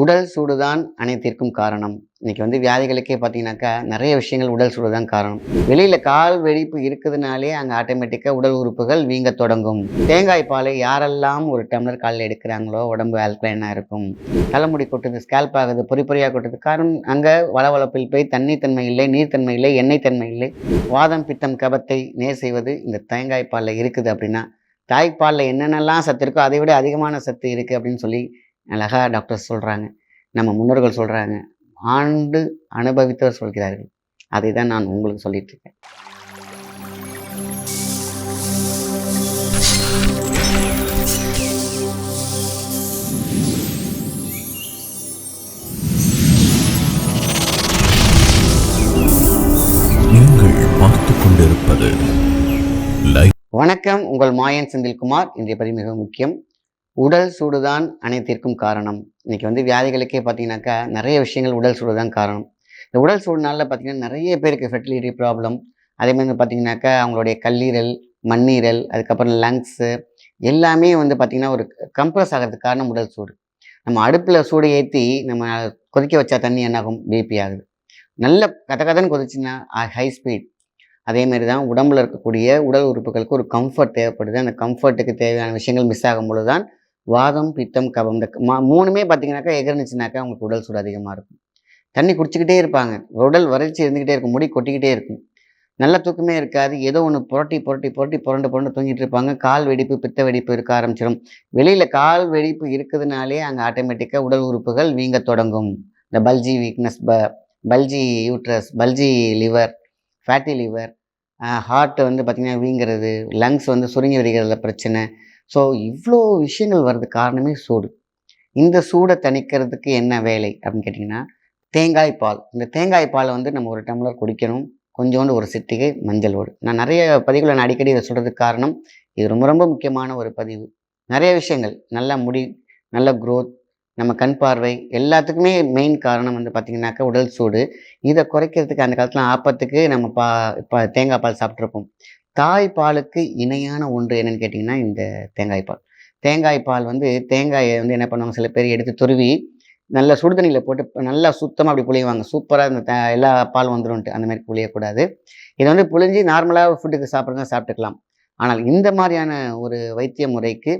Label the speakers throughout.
Speaker 1: உடல் சூடுதான் அனைத்திற்கும் காரணம். இன்னைக்கு வந்து வியாதிகளுக்கே பார்த்தீங்கன்னாக்கா நிறைய விஷயங்கள் உடல் சூடு தான் காரணம். வெளியில் கால் வெடிப்பு இருக்குதுனாலே அங்கே ஆட்டோமேட்டிக்காக உடல் உறுப்புகள் வீங்க தொடங்கும். தேங்காய் பாலை யாரெல்லாம் ஒரு டம்ளர் காலில் எடுக்கிறாங்களோ உடம்பு ஆல்கலைனாக இருக்கும். தலைமுடி கொட்டுது ஸ்கேல்ப் ஆகுது பொறி பொறியாக கொட்டுது. காரணம் அங்கே வளவளப்பில் போய் தண்ணீர் தன்மை இல்லை நீர்த்தன்மை இல்லை எண்ணெய் தன்மை இல்லை. வாதம் பித்தம் கபத்தை நேர் செய்வது இந்த தேங்காய் பாலில் இருக்குது அப்படின்னா தாய்ப்பாலில் என்னென்னலாம் சத்து இருக்கோ அதை விட அதிகமான சத்து இருக்குது அப்படின்னு சொல்லி அழகா டாக்டர்ஸ் சொல்கிறாங்க நம்ம முன்னோர்கள் சொல்கிறாங்க ஆண்டு அனுபவித்தவர் சொல்கிறார்கள். அதை தான் நான் உங்களுக்கு சொல்லிட்டு இருக்கேன் வணக்கம். உங்கள் மாயன் செந்தில்குமார். இன்றைய பதிவு மிக முக்கியம். உடல் சூடுதான் அனைத்திற்கும் காரணம். இன்னைக்கு வந்து வியாதிகளுக்கே பார்த்தீங்கன்னாக்கா நிறைய விஷயங்கள் உடல் சூடு தான் காரணம். இந்த உடல் சூடுனால பார்த்தீங்கன்னா நிறைய பேருக்கு ஃபெர்டிலிட்டி ப்ராப்ளம் அதே மாதிரி பார்த்தீங்கன்னாக்கா அவங்களுடைய கல்லீரல் மண்ணீரல் அதுக்கப்புறம் லங்ஸு எல்லாமே வந்து பார்த்திங்கன்னா ஒரு கம்ப்ரஸ் ஆகிறதுக்கு காரணம் உடல் சூடு. நம்ம அடுப்பில் சூடு ஏற்றி நம்ம கொதிக்க வச்சா தண்ணி என்னாகும்? பிபி ஆகுது. நல்ல கத கதன்னு கொதிச்சுன்னா ஹை ஸ்பீட் அதே மாதிரி தான் உடம்புல இருக்கக்கூடிய உடல் உறுப்புகளுக்கு ஒரு கம்ஃபர்ட் தேவைப்படுது. அந்த கம்ஃபர்ட்டுக்கு தேவையான விஷயங்கள் மிஸ் ஆகும் பொழுது தான் வாதம் பித்தம் கபம் இந்த மா- மூணுமே பார்த்தீங்கன்னாக்கா எகிர்னுச்சுனாக்கா அவங்களுக்கு உடல் சூடு அதிகமாக இருக்கும். தண்ணி குடிச்சிக்கிட்டே இருப்பாங்க. உடல் வறட்சி இருந்துக்கிட்டே இருக்கும். முடி கொட்டிக்கிட்டே இருக்கும். நல்ல தூக்கமே இருக்காது. ஏதோ ஒன்று புரட்டி புரட்டி புரட்டி புரண்டு புரண்டு தூங்கிட்டு இருப்பாங்க. கால் வெடிப்பு பித்த வெடிப்பு இருக்க ஆரம்பிச்சிடும் வெளியில் கால் வெடிப்பு இருக்குதுனாலே அங்கே ஆட்டோமேட்டிக்காக உடல் உறுப்புகள் வீங்க தொடங்கும். இந்த பல்ஜி வீக்னஸ் ப bulgy uterus bulgy liver fatty liver heart வந்து பார்த்திங்கன்னா வீங்கிறது லங்ஸ் வந்து சுருங்கி வருகிறதுல பிரச்சனை ஸோ இவ்வளோ விஷயங்கள் வர்றதுக்கு காரணமே சூடு. இந்த சூடை தணிக்கிறதுக்கு என்ன வேலை அப்படின்னு கேட்டிங்கன்னா தேங்காய் பால். இந்த தேங்காய் பாலை வந்து நம்ம ஒரு டம்ளர் குடிக்கணும். கொஞ்சோண்டு ஒரு சிட்டிகை மஞ்சள் ஓடு நான் நிறைய பதிவுகளை நான் அடிக்கடி இதை சொல்கிறதுக்கு காரணம் இது ரொம்ப ரொம்ப முக்கியமான ஒரு பதிவு. நிறைய விஷயங்கள். நல்ல முடி நல்ல க்ரோத் நம்ம கண் பார்வை எல்லாத்துக்குமே மெயின் காரணம் வந்து பார்த்திங்கனாக்கா உடல் சூடு. இதை குறைக்கிறதுக்கு அந்த காலத்தில் ஆப்பத்துக்கு நம்ம பா இப்போ தேங்காய் பால் சாப்பிட்ருப்போம் தாய் பாலுக்கு இணையான ஒன்று என்னன்னு கேட்டிங்கன்னா இந்த தேங்காய் பால். தேங்காய் பால் வந்து தேங்காயை வந்து என்ன பண்ணுவாங்க சில பேர் எடுத்து துருவி நல்ல சுடு தண்ணியில் போட்டு நல்லா சுத்தமாக அப்படி புளியுவாங்க சூப்பராக இந்த எல்லா பால் வந்துரும்ட்டு அந்த மாதிரி புளியக்கூடாது இதை வந்து புளிஞ்சு நார்மலாக ஃபுட்டுக்கு சாப்பிட்றதா சாப்பிட்டுக்கலாம். ஆனால் இந்த மாதிரியான ஒரு வைத்திய முறைக்கு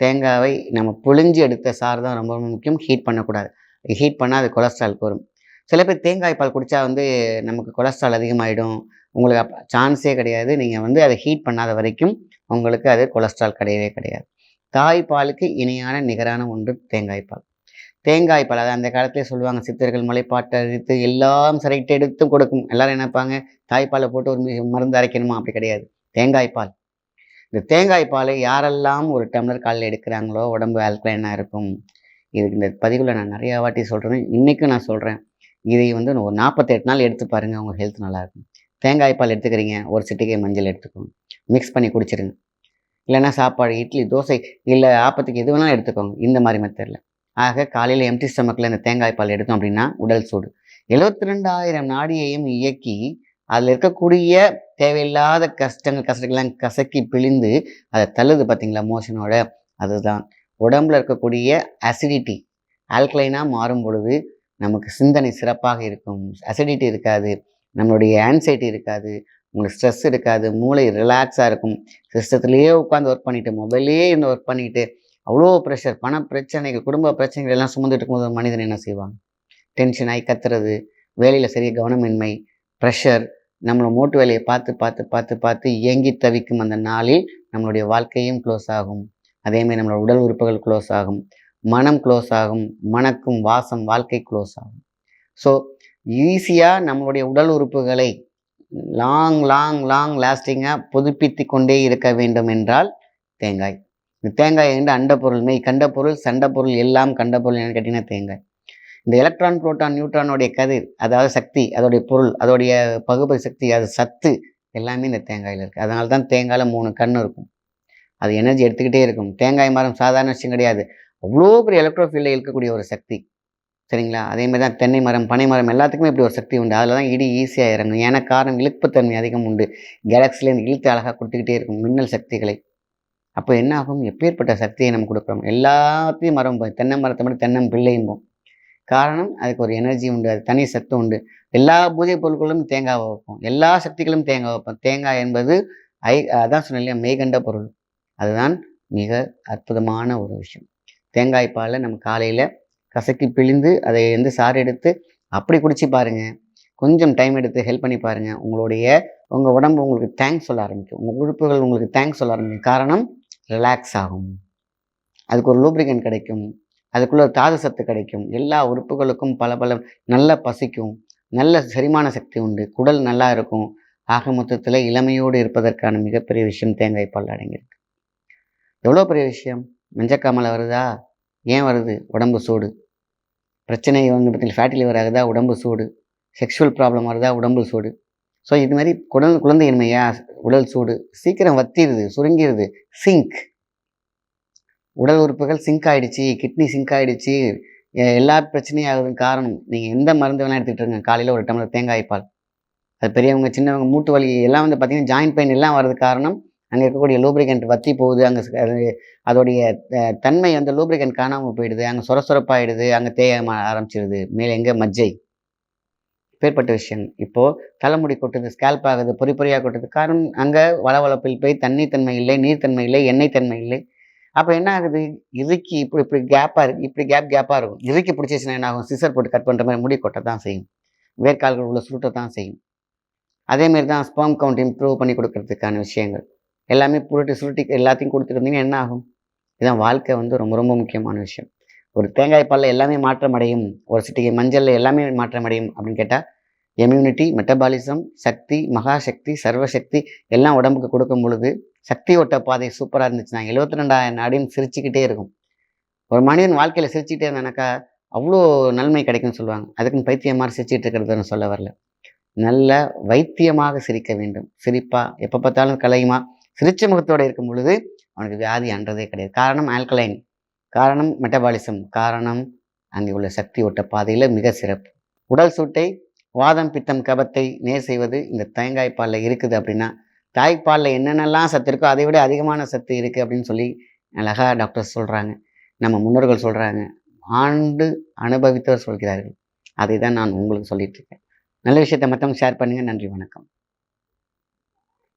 Speaker 1: தேங்காவை நம்ம புளிஞ்சு எடுத்த சாறு தான் ரொம்ப முக்கியம். ஹீட் பண்ணக்கூடாது. ஹீட் பண்ணால் அது கொலஸ்ட்ரால் வரும். சில பேர் தேங்காய் பால் குடித்தா வந்து நமக்கு கொலஸ்ட்ரால் அதிகமாகிடும் உங்களுக்கு அப்போ சான்ஸே கிடையாது. நீங்கள் வந்து அதை ஹீட் பண்ணாத வரைக்கும் உங்களுக்கு அது கொலஸ்ட்ரால் கிடையவே கிடையாது. தாய்ப்பாலுக்கு இணையான நிகரான ஒன்று தேங்காய் பால். தேங்காய் பால் அது அந்த காலத்திலே சொல்லுவாங்க சித்தர்கள் முளைப்பாட்டை அரித்து எல்லாம் சிரைட்டு எடுத்து கொடுக்கும். எல்லாரும் நினைப்பாங்க? தாய்ப்பாலை போட்டு ஒரு மருந்து அரைக்கணுமா? அப்படி கிடையாது. தேங்காய்ப்பால் இந்த தேங்காய்ப்பாலை யாரெல்லாம் ஒரு டம்ளர் காலையில் எடுக்கிறாங்களோ உடம்பு ஆல்கலைனாக இருக்கும்? இதுக்கு இந்த பதிவில் நான் நிறையா வாட்டி சொல்கிறேன் இன்றைக்கும் நான் சொல்கிறேன் இதை வந்து ஒரு நாற்பத்தெட்டு நாள் எடுத்து பாருங்கள் உங்கள் ஹெல்த் நல்லாயிருக்கும் தேங்காய் பால் எடுத்துக்கிறீங்க ஒரு சிட்டிகை மஞ்சள் எடுத்துக்கோங்க. மிக்ஸ் பண்ணி குடிச்சிருங்க. இல்லைன்னா சாப்பாடு இட்லி தோசை இல்லை ஆப்பத்துக்கு எது வேணாலும் எடுத்துக்கோங்க. இந்த மாதிரி மெத்தடில் ஆக காலையில் எம்டி ஸ்டமக்கில் இந்த தேங்காய் பால் எடுத்தோம் அப்படின்னா உடல் சூடு. எழுபத்தி ரெண்டாயிரம் நாடியையும் இயக்கி அதில் இருக்கக்கூடிய தேவையில்லாத கஷ்டங்கள் கஷ்டங்கள்லாம் கசக்கி பிழிந்து அதை தள்ளுது பார்த்தீங்களா மோஷனோட அதுதான். உடம்புல இருக்கக்கூடிய அசிடிட்டி ஆல்கலைனாக மாறும் பொழுது நமக்கு சிந்தனை சிறப்பாக இருக்கும். அசிடிட்டி இருக்காது. நம்மளுடைய ஆன்சைட்டி இருக்காது உங்களுக்கு ஸ்ட்ரெஸ் இருக்காது மூளை ரிலாக்ஸாக இருக்கும். சிஸ்டத்துலேயே உட்காந்து ஒர்க் பண்ணிவிட்டு மொபைல்லையே இருந்து ஒர்க் பண்ணிவிட்டு அவ்வளோ ப்ரெஷர் பண பிரச்சனைகள் குடும்ப பிரச்சனைகள் எல்லாம் சுமந்துட்டு இருக்கும்போது ஒரு மனிதன் என்ன செய்வாங்க டென்ஷன் ஆகி கத்துறது வேலையில் சரியாக கவனமின்மை ப்ரெஷர் நம்மளை மூட்டு வேலையை பார்த்து பார்த்து பார்த்து பார்த்து இயங்கி தவிக்கும் அந்த நாளில் நம்மளுடைய வாழ்க்கையும் க்ளோஸ் ஆகும். அதேமாதிரி நம்மளோட உடல் உறுப்புகள் க்ளோஸ் ஆகும். மனம் க்ளோஸ் ஆகும். மனக்கும் வாசம் வாழ்க்கை க்ளோஸ் ஆகும். ஸோ ஈஸியாக நம்மளுடைய உடல் உறுப்புகளை லாங் லாங் லாங் லாஸ்டிங்காக புதுப்பித்து கொண்டே இருக்க வேண்டும் என்றால் தேங்காய். இந்த தேங்காய் என்ற அண்ட பொருள்? மெய் கண்ட பொருள் சண்டை பொருள் எல்லாம் கண்ட பொருள் என்னன்னு கேட்டிங்கன்னா தேங்காய். இந்த எலக்ட்ரான் புரோட்டான் நியூட்ரானோடைய கதிர் அதாவது சக்தி அதோடைய பொருள் அதோடைய பகுப்பை சக்தி அது சத்து எல்லாமே இந்த தேங்காயில் இருக்குது அதனால தான் தேங்காயில் மூணு கண் இருக்கும். அது எனர்ஜி எடுத்துக்கிட்டே இருக்கும். தேங்காய் மரம் சாதாரண விஷயம் கிடையாது. அவ்வளோ பெரிய எலக்ட்ரோஃபீல்டில் இருக்கக்கூடிய ஒரு சக்தி. சரிங்களா? அதே மாதிரி தான் தென்னை மரம் பனை மரம் எல்லாத்துக்குமே இப்படி ஒரு சக்தி உண்டு. அதில் தான் இடி ஈஸியாக இறங்கும். ஏன்னா காரணம் இழுப்புத்தன்மை அதிகம் உண்டு. கேலக்சிலேருந்து இழுத்து அழகாக கொடுத்துக்கிட்டே இருக்கும் மின்னல் சக்திகளை. அப்போ என்ன ஆகும்? எப்பேற்பட்ட சக்தியை நம்ம கொடுக்குறோம்? எல்லாத்தையும் மரம் தென்னை மரத்தை மட்டும் தென்னம் பிள்ளையும்போம் காரணம் அதுக்கு ஒரு எனர்ஜி உண்டு. அது தனி சத்து உண்டு. எல்லா பூஜை பொருட்களும் தேங்காய் வைப்போம். எல்லா சக்திகளும் தேங்காய் வைப்போம். தேங்காய் என்பது ஐ அதான் சொன்ன இல்லையா? மெய்கண்ட பொருள். அதுதான் மிக அற்புதமான ஒரு விஷயம். தேங்காய் பாலை நம்ம காலையில் கசக்கி பிழிந்து அதை வந்து சாறு எடுத்து அப்படி குடிச்சு பாருங்க. கொஞ்சம் டைம் எடுத்து ஹெல்ப் பண்ணி பாருங்க. உங்களுடைய உங்கள் உடம்பு உங்களுக்கு தேங்க்ஸ் சொல்ல ஆரம்பிக்கும். உங்கள் உறுப்புகள் உங்களுக்கு தேங்க்ஸ் சொல்ல ஆரம்பிக்கும். காரணம் ரிலாக்ஸ் ஆகும். அதுக்கு ஒரு லூப்ரிகன் கிடைக்கும். அதுக்குள்ள ஒரு தாது சத்து கிடைக்கும். எல்லா உறுப்புகளுக்கும் பல பல நல்ல பசிக்கும். நல்ல செரிமான சக்தி உண்டு. குடல் நல்லா இருக்கும். ஆக மொத்தத்தில் இளமையோடு இருப்பதற்கான மிகப்பெரிய விஷயம் தேங்காய் பால் அடங்கியிருக்கு. எவ்வளோ பெரிய விஷயம்? மஞ்சக்காமலை வருதா? ஏன் வருது? உடம்பு சூடு. பிரச்சனை வந்து பார்த்தீங்கன்னா ஃபேட்டி லிவர் ஆகுதா? உடம்பு சூடு. செக்ஷுவல் ப்ராப்ளம் வருதா? உடம்பு சூடு. ஸோ இது மாதிரி குடல் குழந்தையின்மையா உடல் சூடு. சீக்கிரம் வத்திடுது சுருங்கிடுது சிங்க் உடல் உறுப்புகள் சிங்க் ஆகிடுச்சி கிட்னி சிங்க் ஆகிடுச்சி எல்லா பிரச்சனையும் ஆகுதுன்னு காரணம் நீங்கள் எந்த மருந்து வேணால் எடுத்துகிட்டு இருங்க. காலையில் ஒரு டம்ளர் தேங்காய் பால். அது பெரியவங்க சின்னவங்க மூட்டு வலி எல்லாம் வந்து பார்த்திங்கன்னா ஜாயிண்ட் பெயின் எல்லாம் வர்றது காரணம் அங்கே இருக்கக்கூடிய லூப்ரிகன்ட் வத்தி போகுது அங்கே அதோடைய தன்மை அந்த லூப்ரிகன்ட் காணாமல் போயிடுது அங்கே சொர சொரப்பாயிடுது அங்கே தேய ஆரம்பிச்சிடுது மேலே எங்கே? மஜ்ஜை. பேர்பட்ட விஷயம். இப்போது தலைமுடி கொட்டுது ஸ்கேல்ப் ஆகுது பொறி பொறியாக கொட்டுது. காரணம் அங்கே வளவளப்பில் போய் தண்ணி தன்மை இல்லை நீர்த்தன்மை இல்லை எண்ணெய் தன்மை இல்லை. அப்போ என்ன ஆகுது? இறுக்கி இப்படி இப்படி கேப்பாக இருக்கு இப்படி கேப் கேப்பாக இருக்கும். இறுக்கி பிடிச்சிச்சுன்னா என்ன ஆகும்? சிசர் போட்டு கட் பண்ணுற மாதிரி முடி கொட்ட தான் செய்யும். வேர்க்கால்கள் உள்ள சுருட்ட தான் செய்யும். அதேமாரி தான் ஸ்பாம் கவுண்ட் இம்ப்ரூவ் பண்ணி கொடுக்கறதுக்கான விஷயங்கள். எல்லாமே புரட்டி சுருட்டி எல்லாத்தையும் கொடுத்துருந்தீங்கன்னா என்ன ஆகும்? இதான் வாழ்க்கை வந்து ரொம்ப ரொம்ப முக்கியமான விஷயம். ஒரு தேங்காய் பாலில் எல்லாமே மாற்றம் அடையும் ஒரு சிட்டிகை மஞ்சளில் எல்லாமே மாற்றம் அடையும் அப்படின்னு கேட்டால் எம்யூனிட்டி மெட்டபாலிசம் சக்தி மகாசக்தி சர்வசக்தி எல்லாம் உடம்புக்கு கொடுக்கும் பொழுது சக்தி ஓட்ட பாதை சூப்பராக இருந்துச்சுன்னா எழுபத்தி ரெண்டாயிரம் நாடின்னு சிரிச்சுக்கிட்டே இருக்கும். ஒரு மனிதன் வாழ்க்கையில் சிரிச்சுக்கிட்டே இருந்தானாக்கா அவ்வளோ நன்மை கிடைக்கும்னு சொல்லுவாங்க. அதுக்குன்னு பைத்தியம் மாதிரி சிரிச்சிட்டு இருக்கிறதுன்னு சொல்ல வரல. நல்ல வைத்தியமாக சிரிக்க வேண்டும். சிரிப்பா எப்போ பார்த்தாலும் கலையுமா? சிரிச்ச முகத்தோடு இருக்கும் பொழுது அவனுக்கு வியாதி அன்றதே கிடையாது. காரணம் ஆல்கலைன் காரணம் மெட்டபாலிசம் காரணம் அங்கே உள்ள சக்தி ஓட்ட பாதையில் மிக சிறப்பு. உடல் சூட்டை வாதம் பித்தம் கபத்தை நேர் செய்வது இந்த தேங்காய் பாலில் இருக்குது அப்படின்னா தாய்ப்பாலில் என்னென்னலாம் சத்து இருக்கோ அதை விட அதிகமான சத்து இருக்குது அப்படின்னு சொல்லி அழகா டாக்டர்ஸ் சொல்கிறாங்க நம்ம முன்னோர்கள் சொல்கிறாங்க ஆண்டு அனுபவித்தவர் சொல்கிறார்கள். அதை தான் நான் உங்களுக்கு சொல்லிட்டு இருக்கேன். நல்ல விஷயத்தை மற்றவங்க ஷேர் பண்ணுங்கள் நன்றி வணக்கம்.